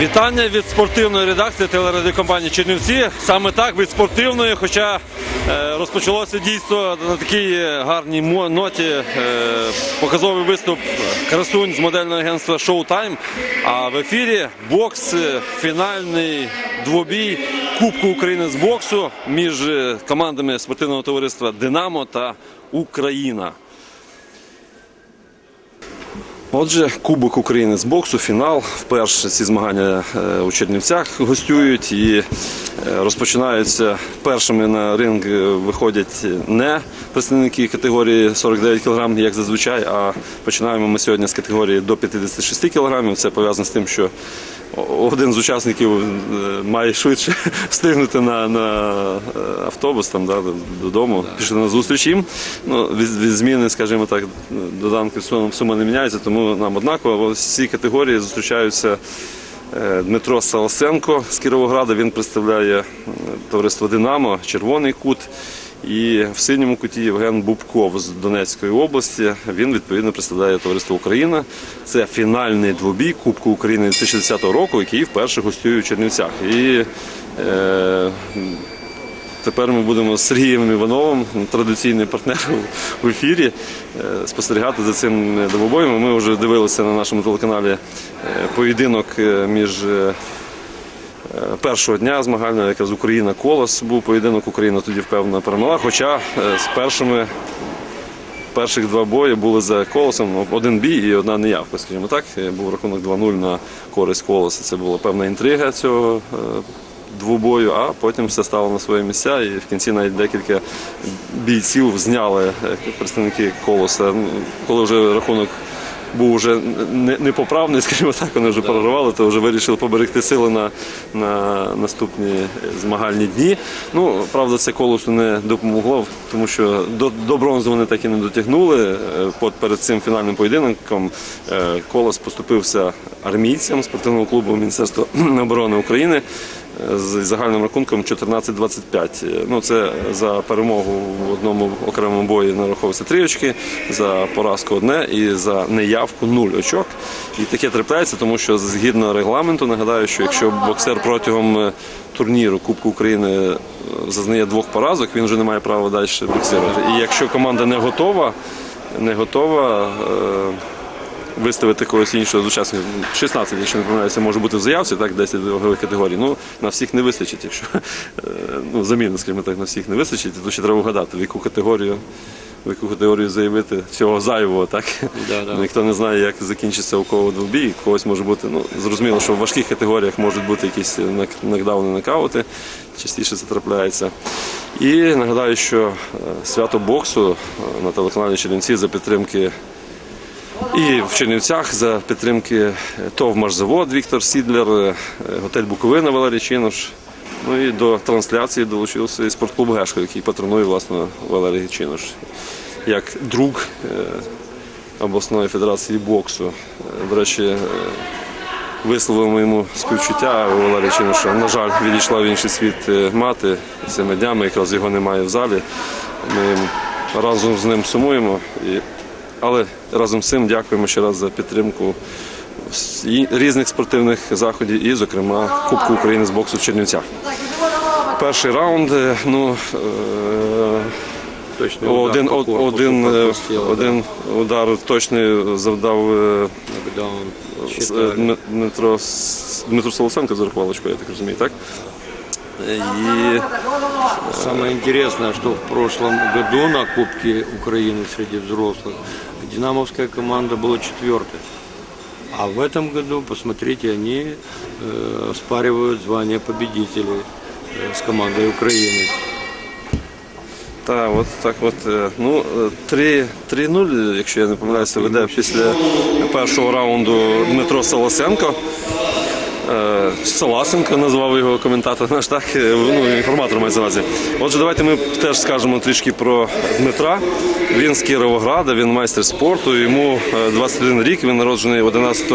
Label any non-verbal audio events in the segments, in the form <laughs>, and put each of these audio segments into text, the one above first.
Вітання від спортивної редакції телерадіокомпанії Чернівці. Саме так від спортивної, хоча е, розпочалося дійство на такій гарній ноті. е, показовий виступ красунь з модельного агентства Showtime. А в ефірі бокс, фінальний двобій Кубку України з боксу між е, командами спортивного товариства Динамо та Україна. Отже, Кубок України з боксу, фінал. Вперше ці змагання е, у Чернівцях гостюють і розпочинаються першими на ринг е, виходять не представники категорії 49 кг, як зазвичай, а починаємо ми сьогодні з категорії до 56 кг. Це пов'язано з тим, що один з учасників е, має швидше <laughs> встигнути на, на е, автобус там, да, додому, пішли на зустріч їм. Ну, від, від зміни, скажімо так, доданки сума, не міняється, тому нам однаково. Ці категорії зустрічаються Дмитро Саосенко з Кіровограда. Він представляє е, товариство Динамо, Червоний кут. І в синьому куті Євген Бубков з Донецької області. Він відповідно представляє товариство Україна. Це фінальний двобій Кубку України 2010 року, який вперше гостює у Чернівцях. І е, Тепер ми будемо з Сергієм Івановим, традиційний партнер в ефірі, е, спостерігати за цим двобоєм. Ми вже дивилися на нашому телеканалі е, поєдинок е, між першого дня змагального, якраз Україна Колос був поєдинок, Україна тоді впевнено перемогла. Хоча з першими перших два бої були за колосом один бій і одна неявка, скажімо так. Був рахунок 2-0 на користь колоса. Це була певна інтрига цього двобою, а потім все стало на свої місця. І в кінці навіть декілька бійців зняли е, представники колоса. Ну, Коли вже рахунок. Був вже непоправний, <laughs> скажімо так, вони вже прорвали, то вже вирішили поберегти сили на, на наступні змагальні дні. Ну, правда, це колосу не допомогло, тому що до, до бронзи вони так і не дотягнули. Е, перед цим фінальним поєдинком е, колос поступився армійцям спортивного клубу Міністерства <clears throat> оборони України з загальним рахунком 14-25. Е, Ну, це за перемогу в одному окремому бої нараховується три очки, за поразку одне і за неявку нуль очок. І таке трапляється, тому що згідно регламенту, нагадаю, що якщо боксер протягом е, турніру Кубку України е, зазнає двох поразок, він вже не має права далі боксувати. І якщо команда не готова, не готова. Виставити когось іншого з учасників. 16, якщо не помиляюся, може бути в заявці, так, 10 вагових категорій. Ну, на всіх не вистачить, якщо е, ну, заміни, скажімо так, на всіх не вистачить, то ще треба вгадати, в яку категорію. В яку категорію заявити всього зайвого, так? Да, да. Ніхто не знає, як закінчиться у кого двобій, когось може бути. Ну, зрозуміло, що в важких категоріях можуть бути якісь нок- нокдауни, нокаути, частіше це трапляється. І нагадаю, що е, свято боксу е, на телеканалі Чернівці за підтримки і в Чернівцях за підтримки ТОВ «Машзавод» Віктор Сідлер, е, готель Буковина Валерій Чинош. Ну і до трансляції долучився і спортклуб Гешко, який патронує власне Валерій Чинош. Як друг е, обласної федерації боксу. Е, До речі, висловимо йому співчуття у Валерія Чиноша. На жаль, відійшла в інший світ мати цими днями, якраз його немає в залі. Ми разом з ним сумуємо. І але разом з цим дякуємо ще раз за підтримку різних спортивних заходів, і, зокрема, Кубку України з боксу в Чернівцях. Перший раунд. е, Ну, е, Точный удар один, по од- корпусу, один, е, да. один удар точний завдав Дмитро, Дмитро Солосенко зарахував очко, я так розумію, так? Е, І Самое интересное, что в прошлом году на Кубке Украины среди взрослых динамовская команда была четвертой. А в этом году, посмотрите, они э, спаривают звание победителей э, с командой Украины. Так, от так от. е, Ну, е, 3 3-0, якщо я не помиляюся, веде після першого раунду Дмитро Солосенко. Е, Саласенко назвав його коментатор наш, так? Е, Ну, інформатор мається на увазі. Отже, давайте ми теж скажемо трішки про Дмитра. Він з Кіровограда, він майстер спорту. Йому е, 21 рік, він народжений 11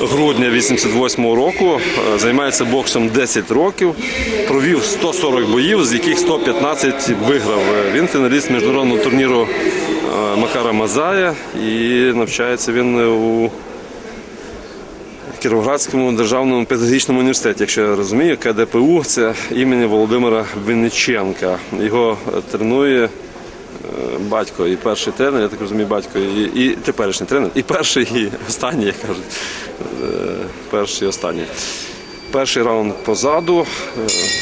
грудня 88 року. Е, Займається боксом 10 років. Провів 140 боїв, з яких 115 виграв. Е, Він фіналіст міжнародного турніру е, Макара Мазая і навчається він у Кіровоградському державному педагогічному університеті, якщо я розумію, КДПУ це імені Володимира Винниченка. Його е, тренує е, батько і перший тренер, я так розумію, батько і, і теперішній тренер, і перший, і останній, як кажуть. Е, Перший і останній. Перший раунд позаду.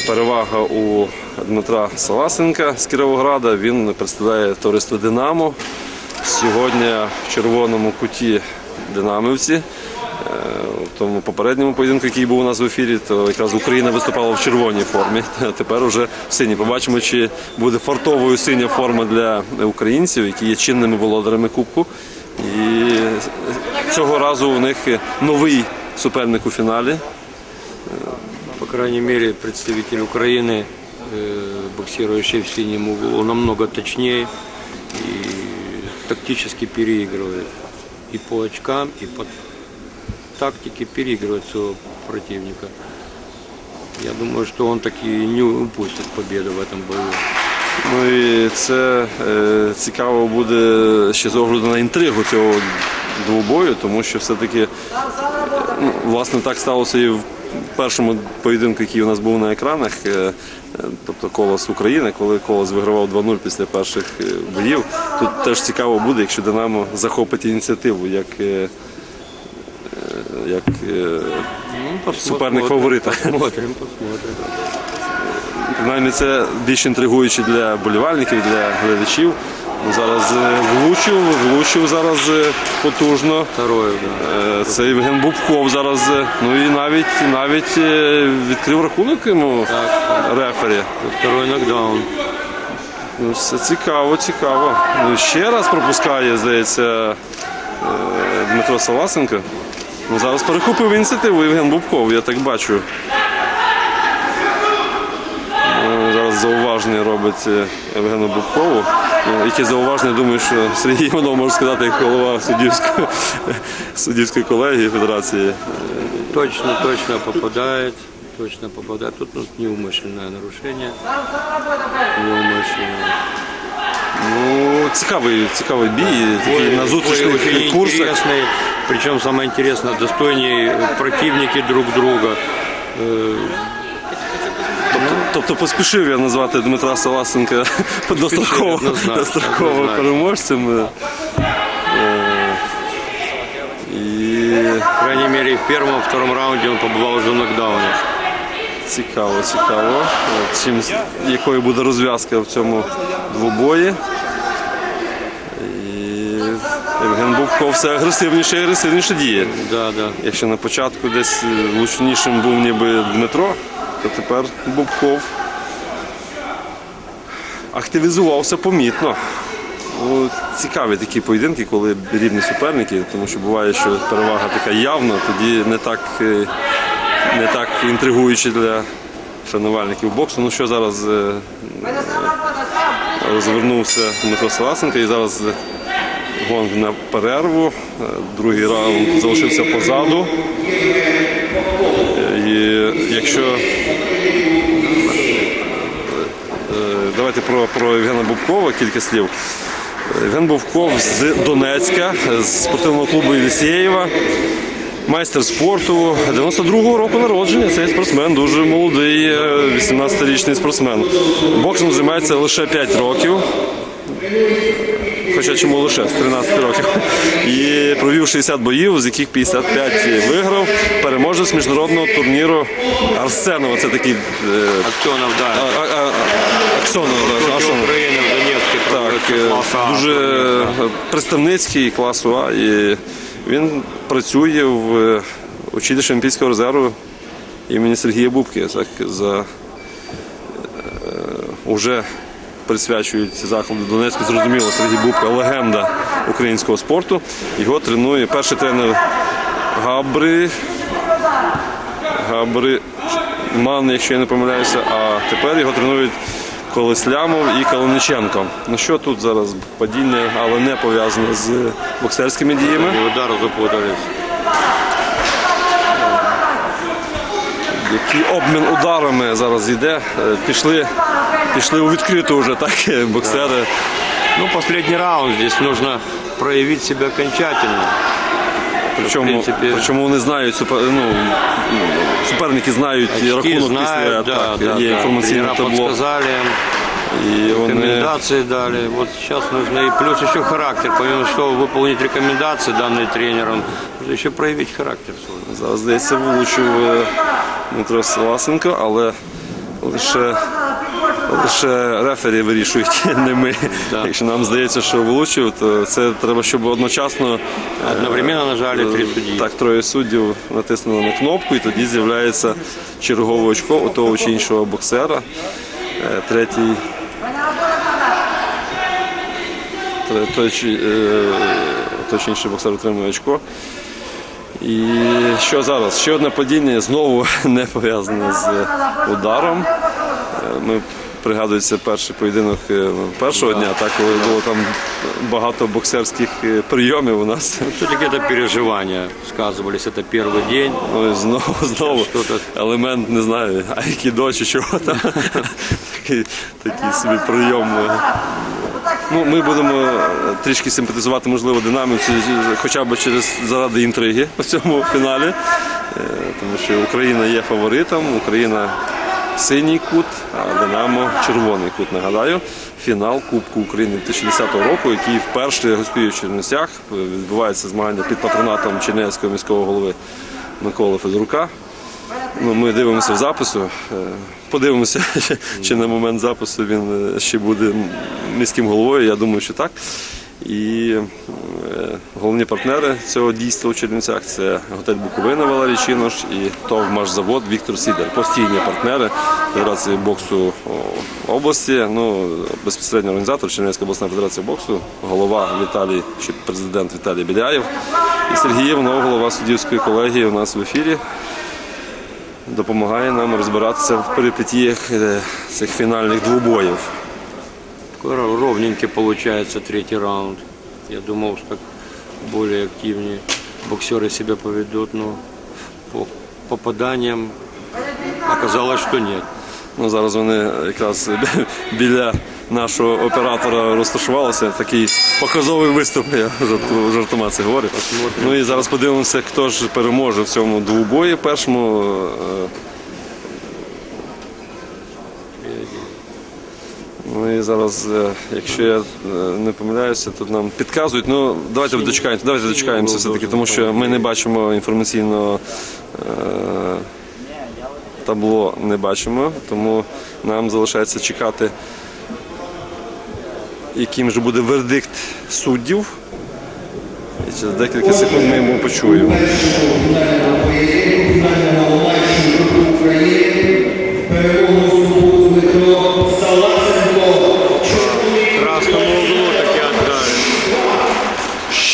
Перевага у Дмитра Саласенка з Кіровограда. Він представляє товариство Динамо. Сьогодні в червоному куті Динамівці Е, В тому попередньому поєдинку, який був у нас в ефірі, то якраз Україна виступала в червоній формі. <laughs> А тепер уже в синій. Побачимо, чи буде фартовою синя форма для українців, які є чинними володарями Кубку. І цього разу у них новий суперник у фіналі. По крайней мере, представитель Украины, э, боксирующий в синем углу, намного точнее и тактически переигрывает. И по очкам, и по тактике переигрывает своего противника. Я думаю, что он таки не упустит победу в этом бою. Ну і це е, цікаво буде ще з огляду на інтригу цього двобою, тому що все-таки, ну, власне, так сталося і в першому поєдинку, який у нас був на екранах, е, тобто Колос України, коли Колос вигравав 2-0 після перших е, боїв. Тут теж цікаво буде, якщо Динамо захопить ініціативу як, е, як е, Ну, Суперник фаворита. Посмотрим, посмотрим. Принаймні це більш інтригуюче для болівальників, для глядачів. Зараз е, влучив, влучив зараз е, потужно. Второе, да. Це Євген Бубков зараз. Ну і навіть навіть відкрив рахунок йому рефері. Второй нокдаун. Ну, все цікаво, цікаво. Ну, ще раз пропускає, здається, Дмитро Саласенко. Ну, зараз перехопив ініціативу Євген Бубков, я так бачу. Ну, Зараз зауваження робить е, Євгену Бубкову. Ну, Яке зауваження, думаю, що Сергій Іванов може сказати як голова суддівської, суддівської колегії Федерації. Точно, точно попадает. Точно попадает. Тут ну, неумышленное нарушение. Неумышленное. Ну, цікавий, цікавий бій, такий на Ой, зустрічних очень курсах. интересный. Причем самое интересное, достойные противники друг друга. Э, Тобто поспішив я назвати Дмитра Саласенка <laughs> <laughs> достроково, однозначно, достроково однозначно. переможцем. Е, І По крайней мере, в первом, втором раунде он побывал уже в нокдауне. цікаво, цікаво. Е, Чим, якою буде розв'язка в цьому двобої. Євген Бубков все агресивніше і агресивніше діє. Да, да. Якщо на початку десь е, влучнішим був ніби Дмитро, то тепер Бубков активізувався помітно. Ну, цікаві такі поєдинки, коли рівні суперники, тому що буває, що перевага така явна, тоді не так, е, не так інтригуюче для шанувальників боксу. Ну що зараз е, е, розвернувся Дмитро Саласенко і зараз е, гонг на перерву. Е, Другий раунд залишився позаду. Е, І якщо Е, давайте про, про Євгена Бубкова кілька слів. Євген Бубков з Донецька, з спортивного клубу Єлісєєва. Майстер спорту 92-го року народження. Цей спортсмен дуже молодий, е, 18-річний спортсмен. Боксом займається лише 5 років. Хоча чому лише з 13 років. І провів 60 боїв, з яких 55 виграв. Переможець міжнародного турніру Арсенова. Це такий е, Аксенов, да. а- а- а- Аксонов, да, Аксонов. В Донецке. Так, е, дуже представницький класу А. І він працює в е, училищі Олімпійського резерву імені Сергія Бубки. Так, за, е, уже присвячують ці заходи Донецьку. Зрозуміло, Сергій Бубка легенда українського спорту. Його тренує перший тренер Габри. Габри Ман, якщо я не помиляюся, а тепер його тренують Колеслямов і Калиниченко. Ну що тут зараз падіння, але не пов'язане з боксерськими діями. Удар запутались. Який обмін ударами зараз йде. Е, Пішли, пішли у відкриту вже так боксери. Ну, последний раунд. Здесь нужно проявить себя окончательно. Причому, принципі... причому вони знають супер, ну, суперники знають очки рахунок після знают, да, да, є да. інформаційне Тренера табло. І вони рекомендации дали. Вот сейчас нужно и плюс еще характер. Помимо того, выполнить рекомендации, данные тренером, нужно еще проявить характер свой. зараз здається влучив е, Дмитро Власенко, але лише, лише рефері вирішують, <laughs> не ми. Да. Якщо нам здається, що влучив, то це треба, щоб одночасно е, Одновременно нажали три судьи. Так, троє суддів натиснули на кнопку, і тоді з'являється чергове очко у того чи іншого боксера. Е, Третій. Той чи, е, той чи інший боксер отримує очко. І що зараз? Ще одне падіння знову <laughs> не пов'язане з ударом. Е, Ми пригадується перший поєдинок е, першого дня, так коли було там багато боксерських е, прийомів у нас. Все-таки это переживания сказывались. Это первый день. Ну і знову, знову Що-то. елемент, не знаю, айкідо чи чого там. <laughs> такий, такий собі прийом. Ну, ми будемо е, трішки симпатизувати, можливо, динаміці, хоча б через заради інтриги у цьому фіналі. Е, Тому що Україна є фаворитом, Україна синій кут, а Динамо червоний кут. Нагадаю, фінал Кубку України 2010 року, який вперше гостює в Чернівцях. Відбувається змагання під патронатом Чернівського міського голови Миколи Федорука. Ну, ми дивимося в запису. е, Подивимося, <laughs> чи на момент запису він е, ще буде міським головою. Я думаю, що так. І е, головні партнери цього дійства у Чернівцях це готель Буковина Валерій Чінош і ТОВ «Машзавод» Віктор Сідер. Постійні партнери Федерації боксу області. Ну, безпосередньо організатор Чернівська обласна федерація боксу, голова Віталій, чи президент Віталій Біляєв. І Сергій Євнов, голова суддівської колегії у нас в ефірі допомагає нам розбиратися в перипетіях е, цих фінальних двобоїв. Такой ровненький виходить третій раунд. Я думав, що так более активнее боксеры себя поведут, но по попаданням оказалось, що ні. Ну, зараз вони якраз <laughs> біля нашого оператора розташувалися. Такий показовий виступ, я жартома це говорю. Ну і зараз подивимося, хто ж переможе в цьому двобої першому. е, Ну і зараз, е, якщо я е, не помиляюся, тут нам підказують. Ну давайте дочекаємося, давайте дочекаємося все-таки, тому що ми не бачимо інформаційного табло, не бачимо, тому нам залишається чекати, яким же буде вердикт суддів. І через декілька секунд ми йому почуємо.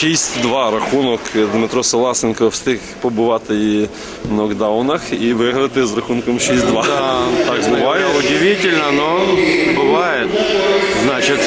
6-2 рахунок. Дмитро Саласенко встиг побувати і в нокдаунах і виграти з рахунком 6-2. Да, так буває. удивительно, но бывает. Значит,